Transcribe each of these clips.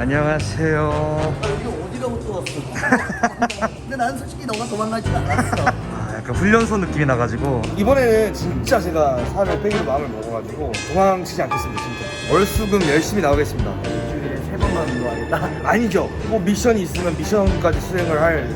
안녕하세요. 여기 어디가 또 왔어? 근데 나는 솔직히 너가 도망가지도 않았어. 아, 약간 훈련소 느낌이 나가지고 이번에는 진짜 제가 살을 빼기로 마음을 먹어가지고 도망치지 않겠습니다 진짜 월수금 열심히 나오겠습니다 일주일에 세 번만 운동하겠다. 아니죠 뭐 미션이 있으면 미션까지 수행을 할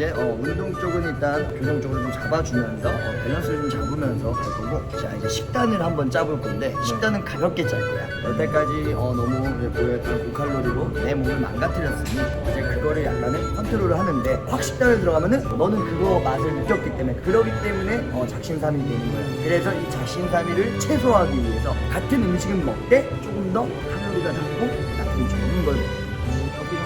이제 어, 운동 쪽은 일단 교정 쪽으로 좀 잡아주면서 어, 밸런스를 좀 잡으면서 갈 거고 자 이제 식단을 한번 짜볼 건데 식단은 가볍게 짤 거야. 여태까지 어, 너무 이제 보였던 고칼로리로 내 몸을 망가뜨렸으니 이제 그거를 약간은 컨트롤을 하는데 확 식단을 들어가면은 너는 그거 맛을 느꼈기 때문에 그러기 때문에 어, 작심삼이 되는 거야. 그래서 이 작심삼이를 최소화하기 위해서 같은 음식을 먹되 조금 더 칼로리가 낮고 나중에 좋은 걸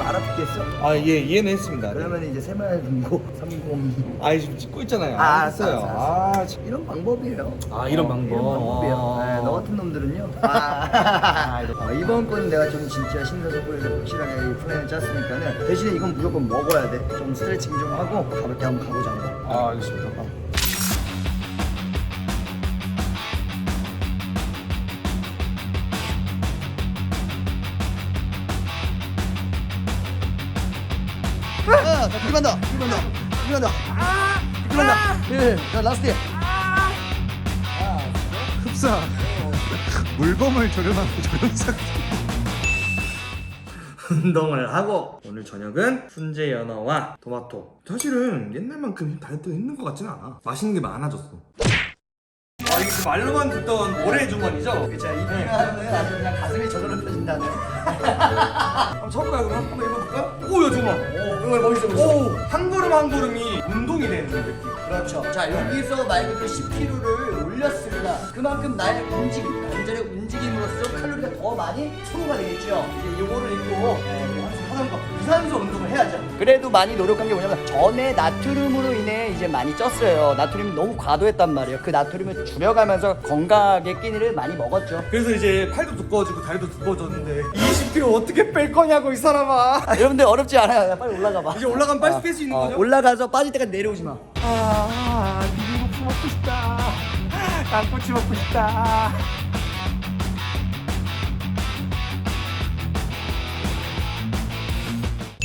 알아듣겠어? 아 예 이해는 했습니다 그러면 이제 등고 30 아 지금 찍고 있잖아요 아, 알았어요 알았어, 알았어. 아 참. 이런 방법이에요. 아, 이런 방법. 이런 방법이에요. 아. 네, 너 같은 놈들은요. 아, 어, 이번 거는 내가 좀 진짜 심사숙고해서 확실하게 이 플랜을 짰으니까는 대신에 이건 무조건 먹어야 돼. 좀 스트레칭 좀 하고 가볍게 한번 가보자고. 아 알겠습니다 아. 들어간다. 들어간다. 들어간다. 들어간다. 예, 자, 라스트. 흡사 물범을 조련하고 조련사 운동을 하고 오늘 저녁은 훈제 연어와 토마토 사실은 옛날만큼 다이어트 했는 것 같지는 않아 맛있는 게 많아졌어 아 이게 그 말로만 듣던 모래 주머니죠? 자, 이 비하는 아주 그냥 가슴이 저절로 펴진다는. 한번 쳐볼까요 그럼? 한번 입어볼까? 오야 정말 오, 정말 멋있어, 멋있어. 오한 걸음 한 걸음이 운동이 되는 느낌 그렇죠. 자 여기서 말 그대로 10kg를 올렸습니다. 그만큼 나의 움직임, 관절의 움직임으로써 칼로리가 더 많이 소모가 되겠죠. 이제 요거를 입고 네, 거 유산소 운동을 해야죠. 그래도 많이 노력한 게 뭐냐면 전에 나트륨으로 인해 이제 많이 쪘어요. 나트륨이 너무 과도했단 말이에요. 그 나트륨을 줄여가면서 건강하게 끼니를 많이 먹었죠. 그래서 이제 팔도 두꺼워지고 다리도 두꺼워졌는데 20kg 어떻게 뺄 거냐고 이 사람아 아, 여러분들 어렵지 않아요. 야, 빨리 올라가 봐. 이제 올라가면 빨리 뺄 수 있는 어, 거죠? 올라가서 빠질 때까지 내려오지 마. 아 비빔국수 먹고 싶다 양꼬치 먹고 싶다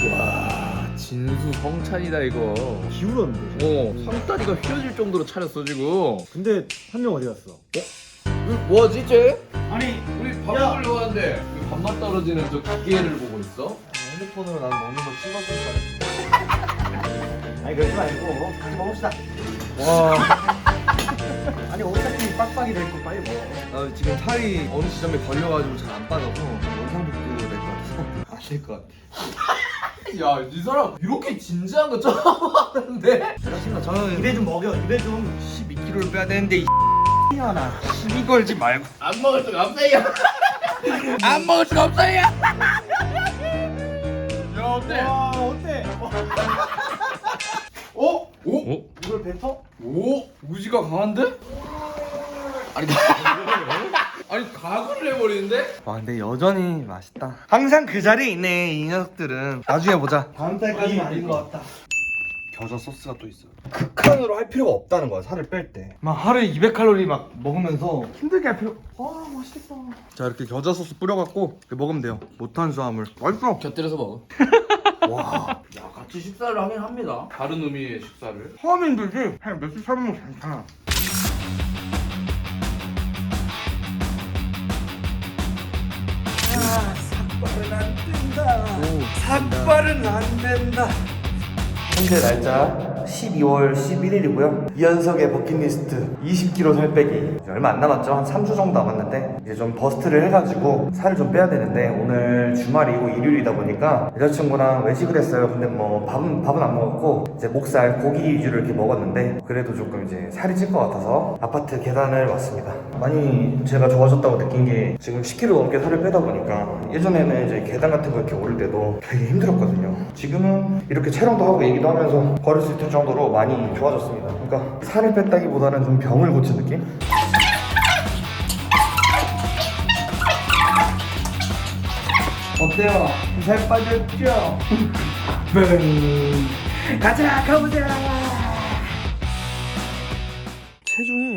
와 진수 성찬이다 이거 기울었는데 어 상다리가 휘어질 정도로 차렸어 지금 근데 한 명 어디 갔어? 뭐하지 쟤? 아니 우리 밥 먹으려고 하는데 왜 밥맛 떨어지는 저 기계를 보고 있어? 핸드폰으로 난 먹는 거 찍어줄 아니 그러지 말고 같이 먹읍시다. 와 아니 어차피 빡빡이 될 거 빨리 먹어. 나 지금 살이 어느 지점에 걸려가지고 잘 안 빠져서 원상복구 될 것 같아서 안될 것 같아 야 이 사람 이렇게 진지한 거 처음 하는데? 그렇습니다 저는 입에 좀 먹여. 입에 좀. 12kg를 빼야 되는데 이 희한아. 시비 걸지 말고 안 먹을 수가 없어요 안 먹을 수가 없어요 야 어때? 와 어때? 어? 오? 이걸 뱉어? 오? 우지가 강한데? 아니 아니 가구를 해버리는데? 와 근데 여전히 맛있다. 항상 그 자리에 있네 이 녀석들은. 나중에 보자. 다음 달까지는 아닌 것 같다. 겨자 소스가 또 있어 극한으로 할 필요가 없다는 거야 살을 뺄때 막 하루에 200칼로리 막 먹으면서 힘들게 할 필요 와 맛있겠다. 자 이렇게 겨자 소스 뿌려갖고 이렇게 먹으면 돼요. 무탄수화물. 맛있어. 곁들여서 먹어. 와. 야 같이 식사를 하긴 합니다. 다른 의미의 식사를? 처음 힘들지? 한 며칠 살면 괜찮아 삭발은 안 된다. 삭발은 안 된다. 현재 날짜 12월 11일이고요. 이현석의 버킷리스트 20kg 살 빼기. 얼마 안 남았죠? 한 3주 정도 남았는데 이제 좀 버스트를 해가지고 살을 좀 빼야 되는데 오늘 주말이고 일요일이다 보니까 여자친구랑 외식을 했어요. 근데 뭐 밥은 밥은 안 먹었고 이제 목살 고기 위주로 이렇게 먹었는데 그래도 조금 이제 살이 찔 것 같아서 아파트 계단을 왔습니다. 많이 제가 좋아졌다고 느낀 게 지금 10kg 넘게 살을 빼다 보니까 예전에는 이제 계단 같은 거 이렇게 오를 때도 되게 힘들었거든요. 지금은 이렇게 촬영도 하고 얘기도 하면서 걸을 수 있을 정도로 많이 좋아졌습니다. 그러니까 살을 뺐다기보다는 좀 병을 고친 느낌? 어때요? 살 빠졌죠? 가자 가보자.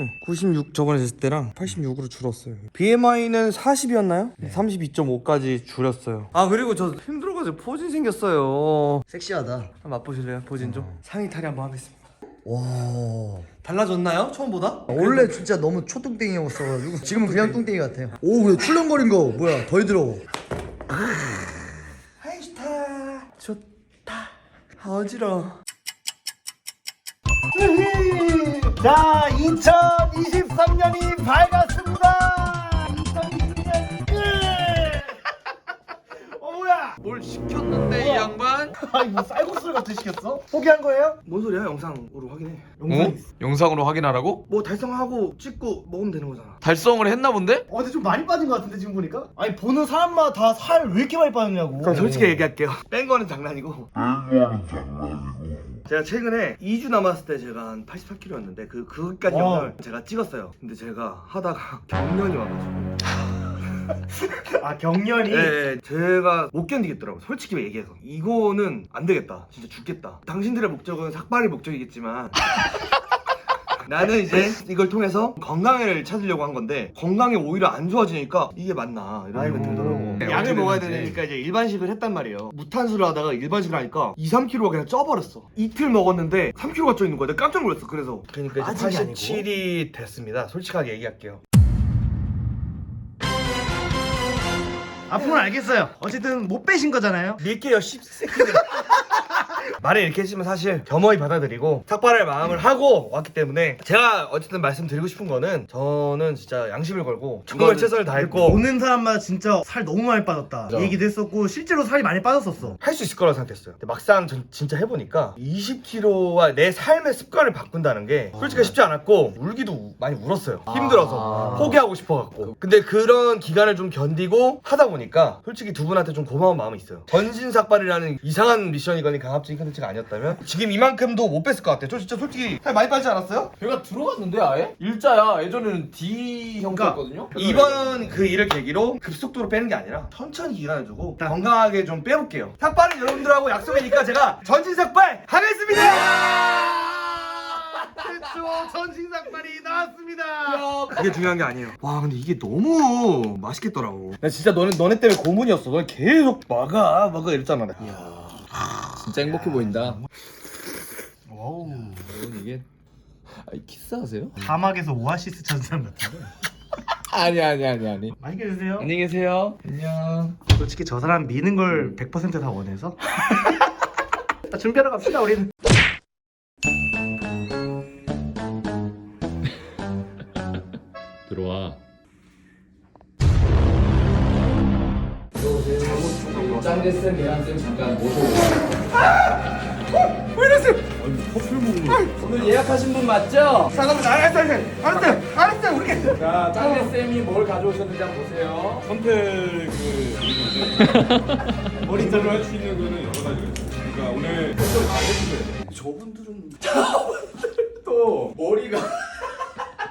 체중이 96 저번에 쟀을 때랑 86으로 줄었어요. BMI는 40이었나요? 32.5까지 줄였어요. 아 그리고 저 힘들어가지고 포진 생겼어요. 섹시하다. 한번 맛보실래요? 포진 좀. 상의 탈의 한번 하겠습니다. 와. 달라졌나요? 처음보다? 원래 진짜 너무 초뚱땡이였어가지고 지금은 그냥 뚱땡이 같아요. 오, 왜 출렁거린 거 뭐야? 더 더러워. 아이 좋다. 좋다. 아, 어지러워. 자, 2023년이 밝았습니다. 2023년. 어 뭐야? 뭘 시켰는데 이 양반? 아니 뭐 쌀국수 같은 시켰어? 포기한 거예요? 뭔 소리야? 영상으로 확인해. 어? 영상으로 확인하라고? 뭐 달성하고 찍고 먹으면 되는 거잖아. 달성을 했나 본데? 어, 근데 좀 많이 빠진 것 같은데 지금 보니까? 아니 보는 사람마다 다 살 왜 이렇게 많이 빠졌냐고. 그럼 솔직히 얘기할게요. 뺀 거는 장난이고. 제가 최근에 2주 남았을 때 제가 한 84kg였는데 그 그것까지 와. 영상을 제가 찍었어요. 근데 제가 하다가 경련이 와가지고. 아 경련이. 네, 제가 못 견디겠더라고. 솔직히 얘기해서 이거는 안 되겠다. 진짜 죽겠다. 당신들의 목적은 삭발이 목적이겠지만. 나는 이제 이걸 통해서 건강을 찾으려고 한 건데 건강이 오히려 안 좋아지니까 이게 맞나? 이런 생각이 들더라고. 네, 약을 어떻게 먹어야 되는지. 되니까 이제 일반식을 했단 말이에요. 무탄수를 하다가 일반식을 하니까 2, 3kg가 그냥 쪄버렸어. 이틀 먹었는데 3kg가 쪄 있는 거야. 내가 깜짝 놀랐어 그래서. 그러니까 이제 아직이 아니고? 87이 됐습니다. 솔직하게 얘기할게요. 앞으로는 알겠어요. 어쨌든 못 빼신 거잖아요. 밀게요 씹새끼들 말을 이렇게 했지만 사실 겸허히 받아들이고 삭발할 마음을 하고 왔기 때문에 제가 어쨌든 말씀드리고 싶은 거는 저는 진짜 양심을 걸고 정말 최선을 다했고 보는 사람마다 진짜 살 너무 많이 빠졌다 맞아. 얘기도 했었고 실제로 살이 많이 빠졌었어. 할 수 있을 거라고 생각했어요. 근데 막상 전 진짜 해보니까 20kg와 내 삶의 습관을 바꾼다는 게 솔직히 쉽지 않았고 울기도 우- 많이 울었어요. 힘들어서 아. 포기하고 싶어갖고. 근데 그런 기간을 좀 견디고 하다 보니까 솔직히 두 분한테 좀 고마운 마음이 있어요. 전신삭발이라는 이상한 미션이거니 강압적인 컨텐츠가 아니었다면 지금 이만큼도 못 뺐을 것 같아요 저 진짜 솔직히 살 많이 빠지지 않았어요? 배가 들어갔는데 아예? 일자야 예전에는 D 형태였거든요 이번 그 일을 계기로 급속도로 빼는 게 아니라 천천히 두고 건강하게 좀 빼볼게요. 삭발은 여러분들하고 약속이니까 제가 전신 삭발 하겠습니다. 최초 전신 삭발이 나왔습니다 그게 중요한 게 아니에요. 와 근데 이게 너무 맛있겠더라고. 나 진짜 너네 너네 때문에 고문이었어. 너네 계속 막아 막아 이랬잖아. 내가. 진짜 행복해 보인다. 와우. 여러분 이게 아니 키스하세요? 사막에서 오아시스 찾은 사람 같은데. 아니 아니 아니 아니. 맛있게 드세요. 안녕히 계세요. 안녕. 솔직히 저 사람 미는 걸 100%다 원해서? 자, 준비하러 갑시다 우리는. 들어와. 짱대쌤 계란쌤 잠깐 모셔 오늘 예약하신 분 맞죠? 잠깐만 알았어 알았어 알았어 알았어 우리. 자 짱대 쌤이 뭘 가져오셨는지 한번 보세요 선택을 머리털로 할 수 있는 거는 여러 가지가 있어요. 그러니까 오늘 또 머리가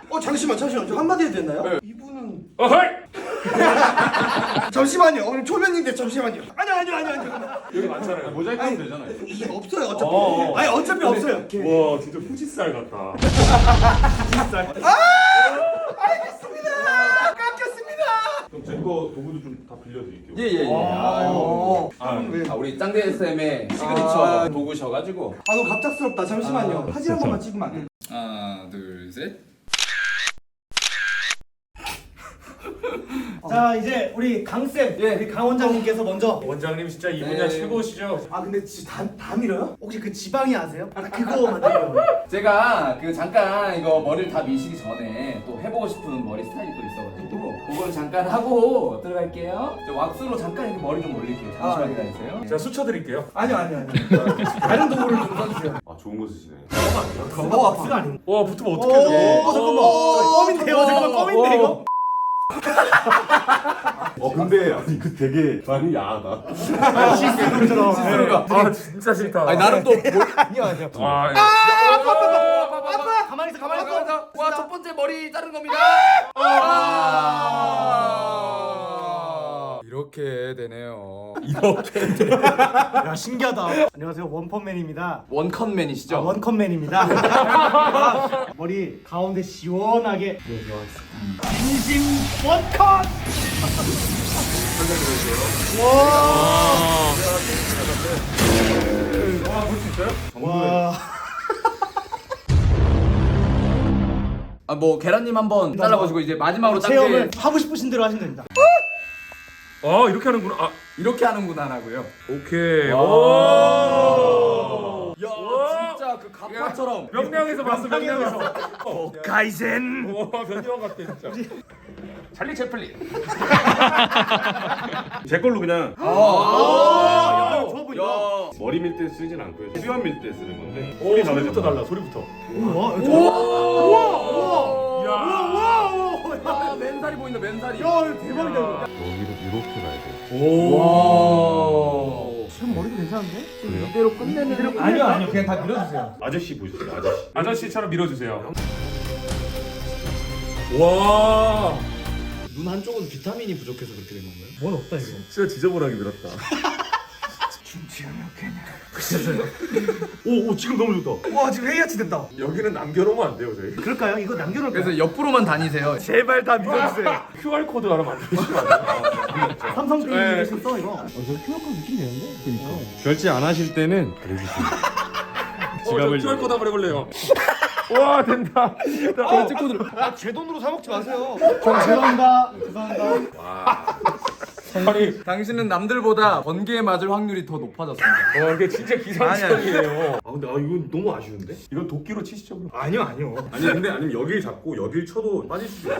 어 잠시만 잠시만 저 한마디 해도 되나요? 이분은 어헐! 잠시만요. 오늘 초면인데 잠시만요. 아니요 아니요 아니요 아니요. 여기 많잖아요. 모자이크 하면 되잖아요. 이게 없어요 어차피. 어, 어. 아니 어차피 없어요. 와 진짜 후지살 같다. 그럼 제 거 도구도 좀 다 빌려드릴게요. 예예예 아유 아, 아, 우리 짱대쌤의 시그니처 아. 도구셔가지고 아 너무 갑작스럽다. 잠시만요. 사진 한 번만 찍으면 안 돼? 하나 둘 셋 자 이제 우리 강쌤 예. 우리 강 원장님께서 먼저 원장님 진짜 이 분야 네. 최고시죠? 아 근데 진짜 다, 다 밀어요? 혹시 그 지방이 아세요? 아 그거 만들려고 제가 그 잠깐 이거 머리를 다 미시기 전에 또 해보고 싶은 머리 스타일이 또 있어가지고 그거를 잠깐 하고 들어갈게요 저 왁스로 잠깐 이렇게 머리 좀 올릴게요 잠시만 기다리세요 제가 수쳐 드릴게요. 아니요 아니요 아니요. 다른 도구를 좀 써주세요. 아 좋은 거 쓰시네. 그거 왁스가 아닌 와 붙으면 오, 어떡해 저거. 어, 잠깐만 껌인데요 잠깐만 껌인데 이거 어 근데 아니 그 되게 많이 야하다. 시스루처럼 아 진짜 싫다. 아니 나는 또 뭘... 아니요 아니요. 아, 가만히 있어 가만히 있어 와첫 번째 머리 자른 겁니다 아! 아~ 이렇게 이렇게 되네요. 야 신기하다. 안녕하세요 원펀맨입니다. 원컨맨이시죠? 아, 원컷맨입니다. 머리 가운데 시원하게 진심 원컷. 와. 아뭐 계란님 한번 잘라보시고 이제 마지막으로 체험을 하고 싶으신 대로 하시면 됩니다. 아 이렇게 하는구나. 아 이렇게 하는구나라고요. 오케이. 와. 오. 야 진짜 그 가파처럼. 명량에서 봤어 명량에서. 가이센 와 변형 같아 진짜. 찰리 채플린. 제 걸로 그냥 아, 보인다. 야. 머리 밀 때 쓰진 않고요. 수염 밀 때 쓰는 건데. 소리 소리부터 달라. 소리부터. 우와. 야. 아 맨살이 보인다 맨살이. 야 대박이다 이거. 여기로 이렇게 가야 돼. 와. 지금 머리도 괜찮은데? 그래요? 이대로 끝내는. 아니요 아니요 그냥 다 밀어주세요. 아저씨 보여주세요. 아저씨. 아저씨처럼 밀어주세요. 와. 눈 한쪽은 비타민이 부족해서 그렇게 된 건가요? 뭔 없다 이거. 진짜 지저분하게 밀었다. 오, 오 지금 너무 좋다. 와 지금 회의같이 됐다 여기는 남겨놓으면 안 돼요 저희. 그럴까요? 이거 남겨놓을까요? 그래서 옆으로만 다니세요. 제발 다 믿어주세요 QR 코드 하나 만들어주시면 안 돼요? 삼성 게임 네. 써 이거. 어, 저 QR 코드 느낌 되는데? 그러니까. 결제 안 하실 때는 그래주세요. 지갑을 QR 코드 한번 해볼래요. 와 된다. 아. 아제 돈으로 사 먹지 마세요 저 죄송합니다. 죄송합니다. 아니, 당신은 남들보다 번개에 맞을 확률이 더 높아졌습니다. 와 이게 진짜 기상청이에요. 아 근데 아 이건 너무 아쉬운데? 이건 도끼로 치시죠 그럼. 아니요 아니요 아니 근데 아니면 여길 잡고 여길 쳐도 빠질 수도 있어.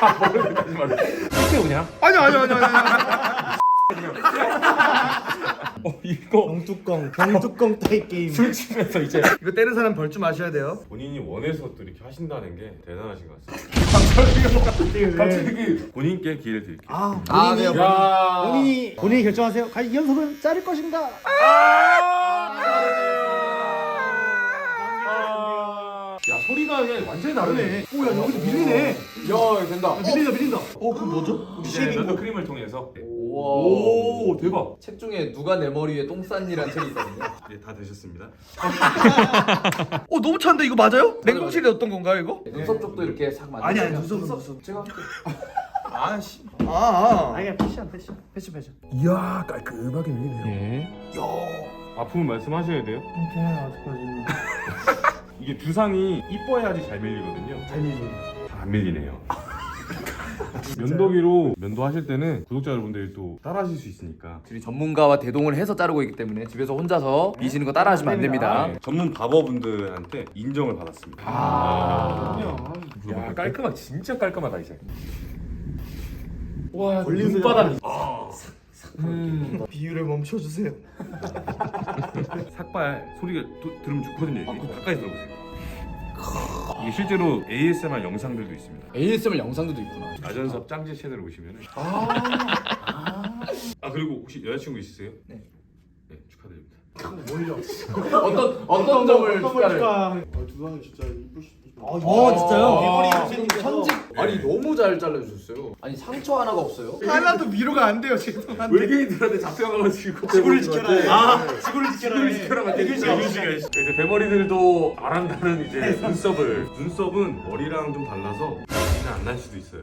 하지 말래. 칠게요 그냥. 아니요 아니요 아니요 아니요 어 이거 병뚜껑, 병뚜껑 타입 게임. 술 치면서 이제 이거 때는 사람 벌줄 아셔야 돼요 본인이 원해서 또 이렇게 하신다는 게 대단하신 것 같습니다. 갑자기 본인께 기회를 드릴게요. 아, 아, 본인이 네. 야. 본인이 본인이 결정하세요. 과연 이 연속은 자를 것인가? 야 소리가 그냥 완전히 다르네. 오 야 여기도 밀리네. 야, 된다. 밀린다 밀린다. 어 그럼 뭐죠? 이제 쉐이빙 면도 크림을 통해서. 우와. 오 대박. 책 중에 누가 내 머리에 똥 쌌니란 책이 있거든요. 이제 다 되셨습니다. 어 너무 찬데 이거 맞아요? 냉동실에 어떤 건가요 이거? 눈썹 쪽도 이렇게 싹 맞는 아니, 아니, 눈썹은 눈썹. 제가 할게요. 아씨 아, 아. 아예 패션 패션 패션 패션. 이야 깔끔하게 밀리네요 예. 아픔을 말씀하셔야 돼요. 그냥 아직까지 이게 두상이 이뻐야지 잘 밀리거든요. 잘 밀리네. 잘안 밀리네요. 면도기로 면도하실 때는 구독자 여러분들이 또 따라하실 수 있으니까 둘이 전문가와 대동을 해서 자르고 있기 때문에 집에서 혼자서 미시는 거 따라하시면 안 됩니다. 네, 전문 바버분들한테 인정을 받았습니다. 아. 야 깔끔하 진짜 깔끔하다 이제. 와 걸린 눈바닥. 비율을 멈춰주세요 삭발 소리가 도- 들으면 좋거든요. 이게 가까이 들어보세요. 이게 실제로 ASMR 영상들도 있습니다. ASMR 영상도 있구나. 나전섭 짱제 채널 오시면은 아 그리고 혹시 여자친구 있으세요? 네. 네 축하드립니다. 어떤 어떤 점을 축하를? 두상이 진짜 이쁘시. 어 진짜요? 아. 선직 선직. 아니 너무 잘 잘라주셨어요. 아니 상처 하나가 없어요. 하나도 위로가 안 돼요 죄송한데 외계인들한테 잡혀가가지고 지구를 지켜라. 아 지구를 지켜라. 지켜라 애교시가 이제 대머리들도 말한다는 이제 눈썹을 눈썹은 머리랑 좀 달라서 문신 안날 수도 있어요.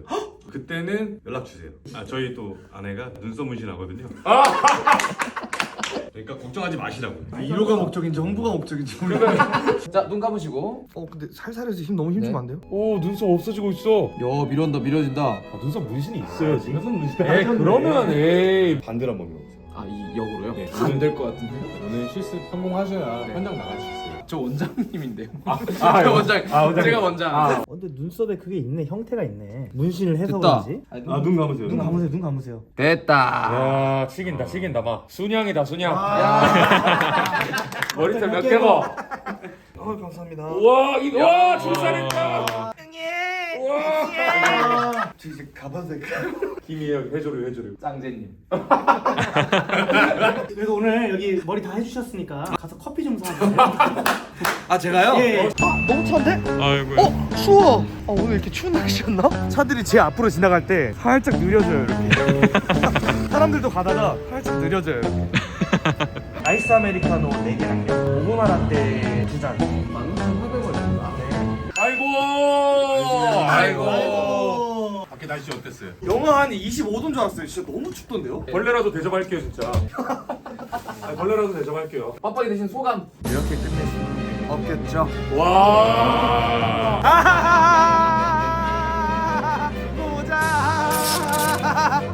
그때는 연락 주세요. 아 저희 또 아내가 눈썹 문신하거든요. 그러니까 걱정하지 마시라고. 위로가 목적인지 홍보가 목적인지 몰라요 자눈 감으시고. 어 근데 살살해서 힘 너무 힘주면 네. 안 돼요? 오 눈썹 없어지고 있어. 야 밀어진다 밀어진다. 아, 눈썹 문신이 있어요 지금. 눈썹 문신. 에이 그러면 에이 반대로 한번 밀어보세요. 아 이 역으로요? 네. 안될것 같은데. 오늘 실습 성공하셔야 현장 나갈 수 있어요. 저 원장님인데요. 아, 저 원장. 아, 원장님. 제가 원장. 어, 근데 눈썹에 그게 있네 형태가 있네. 문신을 해서 됐다. 그런지. 아 눈 감으세요. 눈 감으세요 눈 감으세요. 됐다. 야 치긴다 치긴다 봐. 순양이다 순양. 아. 머리털 몇 개고. 어 감사합니다 와 이거 와 출산했다. 와. 저 이제 가봐도 될까요? 김이에요 해줘요 해줘요. 짱제님. 그래서 오늘 여기 머리 다 해주셨으니까 가서 커피 좀 사주세요. 아 제가요? 예, 예. 아 너무 추운데? 아이고 어? 추워 아 오늘 이렇게 추운 날씨였나? 차들이 제 앞으로 지나갈 때 살짝 느려져요 이렇게 사람들도 가다가 살짝 느려져요 이렇게. 아이스 아메리카노 4개랑요 고구마 라떼 2잔 아이고. 밖에 날씨 어땠어요? 영하 한 25도인 줄 알았어요. 진짜 너무 춥던데요? 네. 벌레라도 대접할게요 진짜. 아니, 벌레라도 대접할게요. 빡빡이 대신 소감. 이렇게 끝낼 수 없겠죠. 와. 아하하하. 보자.